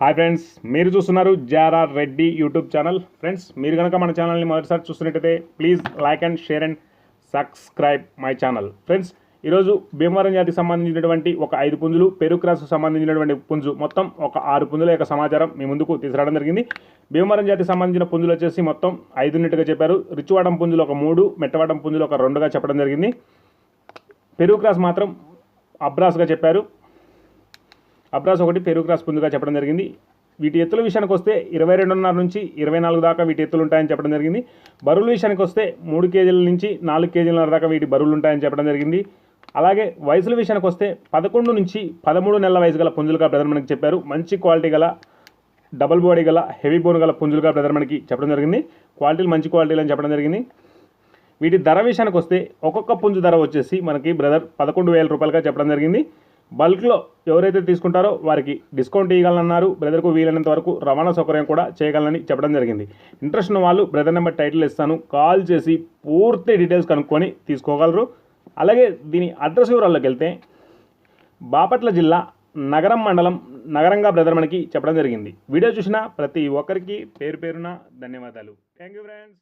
Hi friends మీరు చూస్తున్నారు Zarar Reddy YouTube channel. Friends మీరు కనుక మన ఛానల్ని మొదటిసారి చూస్తున్నట్టయితే please like and share and subscribe my channel. Friends ఈరోజు భీమవరం జాతికి సంబంధించినటువంటి ఒక ఐదు పుంజులు పెరుగు క్రాస్కు సంబంధించినటువంటి పుంజు మొత్తం ఒక ఆరు పుంజుల యొక్క సమాచారం మీ ముందుకు తీసుకురావడం జరిగింది. భీమవరం జాతికి సంబంధించిన పుంజులు వచ్చేసి మొత్తం ఐదున్నట్టుగా చెప్పారు. రిచ్వాడం పుంజులు ఒక మూడు మెట్టవాడం పుంజులు ఒక రెండుగా చెప్పడం జరిగింది. పెరుక్రాస్ మాత్రం అబ్రాస్గా చెప్పారు. అబ్రాస్ ఒకటి పెరుగు క్రాస్ పుంజుగా చెప్పడం జరిగింది. వీటి ఎత్తుల విషయానికి వస్తే ఇరవై రెండున్నర నుంచి ఇరవై నాలుగు దాకా వీటి ఎత్తులు ఉంటాయని చెప్పడం జరిగింది. బరువుల విషయానికి వస్తే మూడు కేజీల నుంచి నాలుగు కేజీలన్నర దాకా వీటి బరువులు ఉంటాయని చెప్పడం జరిగింది. అలాగే వయసుల విషయానికి వస్తే పదకొండు నుంచి పదమూడు నెలల వయసు గల పుంజులుగా బ్రదర్ మనకి చెప్పారు. మంచి క్వాలిటీ గల డబల్ బాడీ గల హెవీ బోన్ గల పుంజులుగా బ్రదర్ మనకి చెప్పడం జరిగింది. క్వాలిటీలు మంచి క్వాలిటీలు అని చెప్పడం జరిగింది. వీటి ధర విషయానికి వస్తే ఒక్కొక్క పుంజు ధర వచ్చేసి మనకి బ్రదర్ పదకొండు వేల రూపాయలుగా చెప్పడం జరిగింది. బల్క్లో ఎవరైతే తీసుకుంటారో వారికి డిస్కౌంట్ ఇవ్వగలనన్నారు బ్రదర్కు వీలైనంత వరకు రవాణా సౌకర్యం కూడా చేయగలనని చెప్పడం జరిగింది. ఇంట్రెస్ట్ ఉన్న వాళ్ళు బ్రదర్ నెంబర్ టైటిల్ ఇస్తాను. కాల్ చేసి పూర్తి డీటెయిల్స్ కనుక్కొని తీసుకోగలరు. అలాగే దీని అడ్రస్ వివరాల్లోకి వెళ్తే బాపట్ల జిల్లా నగరం మండలం నగరంగా బ్రదర్ మనకి చెప్పడం జరిగింది. వీడియో చూసిన ప్రతి ఒక్కరికి పేరు పేరున ధన్యవాదాలు. Thank you friends.